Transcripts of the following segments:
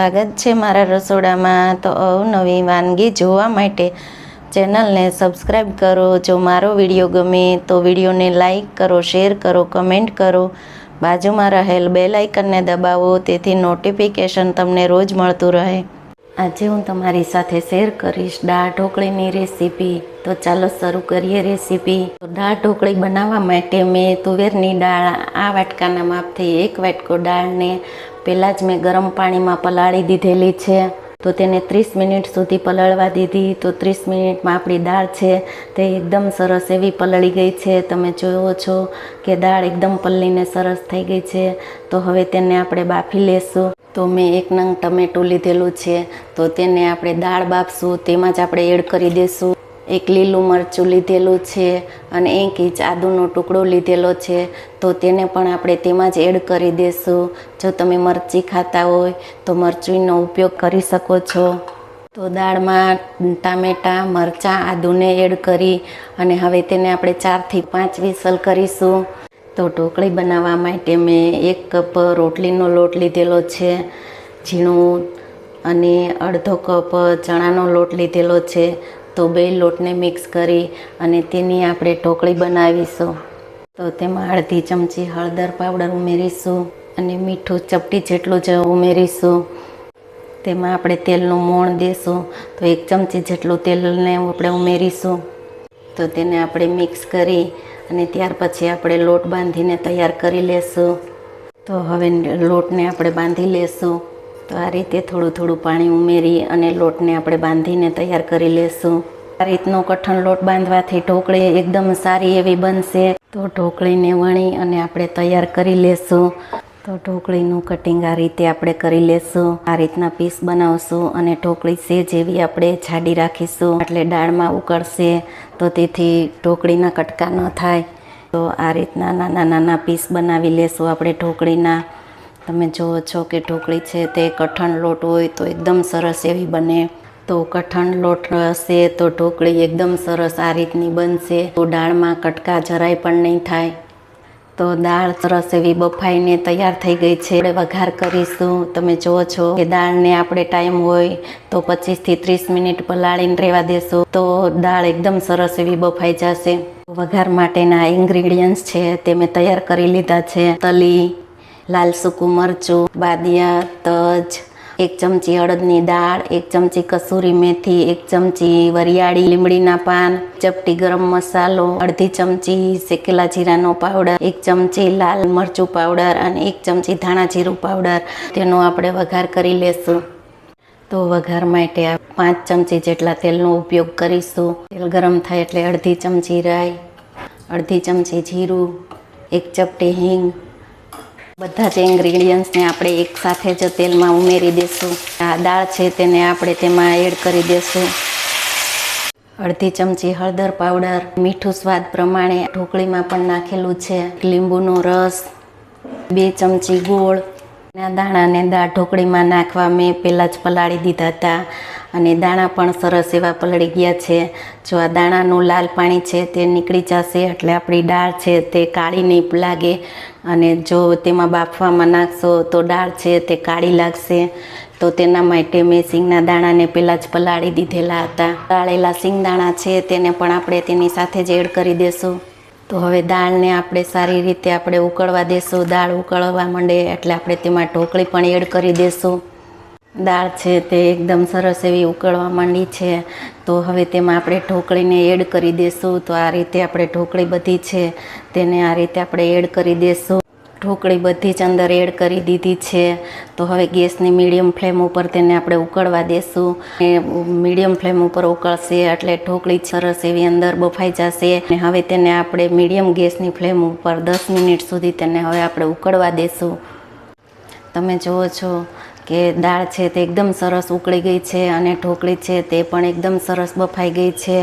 સ્વાગત છે મારા રસોડામાં. તો અવનવી વાનગી જોવા માટે ચેનલને સબસ્ક્રાઈબ કરો. જો મારો વીડિયો ગમે તો વિડીયોને લાઈક કરો, શેર કરો, કમેન્ટ કરો. બાજુમાં રહેલ બેલ આઇકનને દબાવો, તેથી નોટિફિકેશન તમને રોજ મળતું રહે. આજે હું તમારી સાથે શેર કરીશ દાળ ઢોકળીની રેસીપી તો ચાલો શરૂ કરીએ રેસીપી તો દાળ ઢોકળી બનાવવા માટે મેં તુવેરની દાળ આ વાટકાના માપથી એક વાટકો દાળને પહેલાં જ મેં ગરમ પાણીમાં પલાળી દીધેલી છે. તો તેને ત્રીસ મિનિટ સુધી પલળવા દીધી. તો ત્રીસ મિનિટમાં આપણી દાળ છે તે એકદમ સરસ એવી પલળી ગઈ છે. તમે જોયો છો કે દાળ એકદમ પલ્લીને સરસ થઈ ગઈ છે. તો હવે તેને આપણે બાફી લેશું. તો મેં એક નંગ ટમેટું લીધેલું છે. તો તેને આપણે દાળ બાફશું, તેમાં જ આપણે એડ કરી દઈશું એક લીલું મરચું લીધેલું છે અને એક ઇંચ આદુનો ટુકડો લીધેલો છે. તો તેને પણ આપણે તેમાં જ એડ કરી દઈશું જો તમે મરચી ખાતા હોય, તો મરચીનો ઉપયોગ કરી શકો છો. તો દાળમાં ટામેટાં, મરચાં, આદુને એડ કરી અને હવે તેને આપણે ચારથી પાંચ વિસલ કરીશું. તો ઢોકળી બનાવવા માટે મેં એક કપ રોટલીનો લોટ લીધેલો છે, ઝીણું અને અડધો કપ ચણાનો લોટ લીધેલો છે. તો બે લોટને મિક્સ કરી અને તેની આપણે ઢોકળી બનાવીશું. તો તેમાં અડધી ચમચી હળદર પાવડર ઉમેરીશું અને મીઠું ચપટી જેટલું જ ઉમેરીશું. તેમાં આપણે તેલનું મોણ દેશું. તો એક ચમચી જેટલું તેલને આપણે ઉમેરીશું. તો તેને આપણે મિક્સ કરી અને ત્યાર પછી આપણે લોટ બાંધીને તૈયાર કરી લેશું. તો હવે લોટને આપણે બાંધી લેશું. તો આ રીતે થોડું થોડું પાણી ઉમેરી અને લોટને આપણે બાંધીને તૈયાર કરી લેશું. આ રીતનો કઠણ લોટ બાંધવાથી ઢોકળી એકદમ સારી એવી બનશે. તો ઢોકળીને વણી અને આપણે તૈયાર કરી લેશું. તો ઢોકળીનું કટિંગ આ રીતે આપણે કરી લેશું. આ રીતના પીસ બનાવશું અને ઢોકળી છે જેવી આપણે જાડી રાખીશું. એટલે દાળમાં ઉકળશે તો તેથી ઢોકળીના કટકા ન થાય. તો આ રીતના નાના નાના પીસ બનાવી લેશું આપણે ઢોકળીના. તમે જુઓ છો કે ઢોકળી છે તે કઠણ લોટ હોય તો એકદમ સરસ એવી બને. તો કઠણ લોટ હશે તો ઢોકળી એકદમ સરસ આ રીતની બનશે. તો દાળમાં કટકા જરાય પણ નહીં થાય. તો દાળ સરસ એવી બફાઈને તૈયાર થઈ ગઈ છે. આપણે વઘાર કરીશું. તમે જુઓ છો કે દાળને આપણે ટાઈમ હોય તો પચીસથી ત્રીસ મિનિટ પલાળીને રહેવા દેશું. તો દાળ એકદમ સરસ એવી બફાઈ જશે. વઘાર માટેના ઇન્ગ્રીડિયન્ટ્સ છે તે મેં તૈયાર કરી લીધા છે. તલી, લાલ સૂકું મરચું, બાદિયા, તજ એક ચમચી અડદની દાળ, એક ચમચી કસૂરી મેથી, એક ચમચી વરિયાળી લીમડીના પાન, ચપટી ગરમ મસાલો, અડધી ચમચી શેકેલા જીરાનો પાવડર, એક ચમચી લાલ મરચું પાવડર અને એક ચમચી ધાણા જીરું પાવડર. તેનો આપણે વઘાર કરી લેશું. તો વઘાર માટે પાંચ ચમચી જેટલા તેલનો ઉપયોગ કરીશું. તેલ ગરમ થાય એટલે અડધી ચમચી રાઈ, અડધી ચમચી જીરું, એક ચપટી હિંગ બધા જ ઇન્ગ્રીડિયન્ટ્સને આપણે એક સાથે જ તેલમાં ઉમેરી દઈશું આ દાળ છે તેને આપણે તેમાં એડ કરી દઈશું અડધી ચમચી હળદર પાવડર મીઠું સ્વાદ પ્રમાણે ઢોકળીમાં પણ નાખેલું છે. લીંબુનો રસ, બે ચમચી ગોળ. આ દાણાને દાળ ઢોકળીમાં નાખવા મેં પહેલાં જ પલાળી દીધા હતા. અને દાણા પણ સરસ એવા પલળી ગયા છે. જો આ દાણાનું લાલ પાણી છે તે નીકળી જશે, એટલે આપણી દાળ છે તે કાળી નહીં લાગે. અને જો તેમાં બાફવામાં નાખશો તો દાળ છે તે કાળી લાગશે. તો તેના માટે મેં સિંગના દાણાને પહેલાં જ પલાળી દીધેલા હતા. તાળેલા સિંગ દાણા છે તેને પણ આપણે તેની સાથે જ એડ કરી દેશું. તો હવે દાળને આપણે સારી રીતે આપણે ઉકળવા દેશું. દાળ ઉકળવા માંડે એટલે આપણે તેમાં ઢોકળી પણ એડ કરી દેશું. દાળ છે તે એકદમ સરસ એવી ઉકળવા માંડી છે. તો હવે તેમાં આપણે ઢોકળીને એડ કરી દેશું. તો આ રીતે આપણે ઢોકળી બધી છે તેને આ રીતે આપણે એડ કરી દેશું. ઢોકળી બધી જ અંદર એડ કરી દીધી છે. તો હવે ગેસની મીડિયમ ફ્લેમ ઉપર તેને આપણે ઉકળવા દેશું. મીડિયમ ફ્લેમ ઉપર ઉકળશે એટલે ઢોકળી સરસ એવી અંદર બફાઈ જશે. અને હવે તેને આપણે મીડિયમ ગેસની ફ્લેમ ઉપર દસ મિનિટ સુધી તેને હવે આપણે ઉકળવા દેશું. તમે જુઓ છો કે દાળ છે તે એકદમ સરસ ઉકળી ગઈ છે અને ઢોકળી છે તે પણ એકદમ સરસ બફાઈ ગઈ છે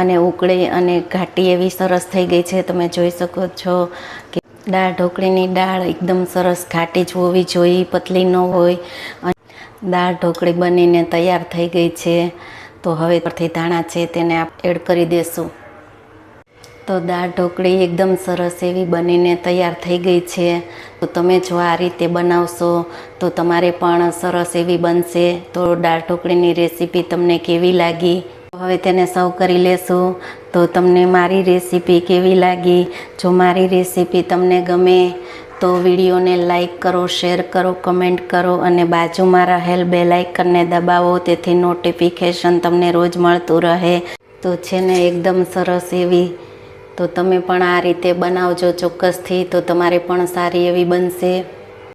અને ઉકળી અને ઘાટી એવી સરસ થઈ ગઈ છે. તમે જોઈ શકો છો કે દાળ, ઢોકળીની દાળ એકદમ સરસ ઘાટી જ હોવી જોઈએ, પતલી ન હોય. દાળ, ઢોકળી બનીને તૈયાર થઈ ગઈ છે. તો હવે પરથી ધાણા છે તેને એડ કરી દેશું. તો દાળ ઢોકળી એકદમ સરસ એવી બનીને તૈયાર થઈ ગઈ છે. તો તમે જો આ રીતે બનાવશો તો તમારે પણ સરસ એવી બનશે. તો દાળ ઢોકળીની રેસીપી તમને કેવી લાગી? હવે તેને સર્વ કરી લેશું. તો તમને મારી રેસીપી કેવી લાગી? જો મારી રેસીપી તમને ગમે તો વિડીયોને લાઇક કરો, શેર કરો, કમેન્ટ કરો અને બાજુમાં રહેલ બે લાઇકનને દબાવો. તેથી નોટિફિકેશન તમને રોજ મળતું રહે. તો છે ને એકદમ સરસ એવી તો તમે પણ આ રીતે બનાવજો ચોક્કસથી તો તમારે પણ સારી એવી બનશે.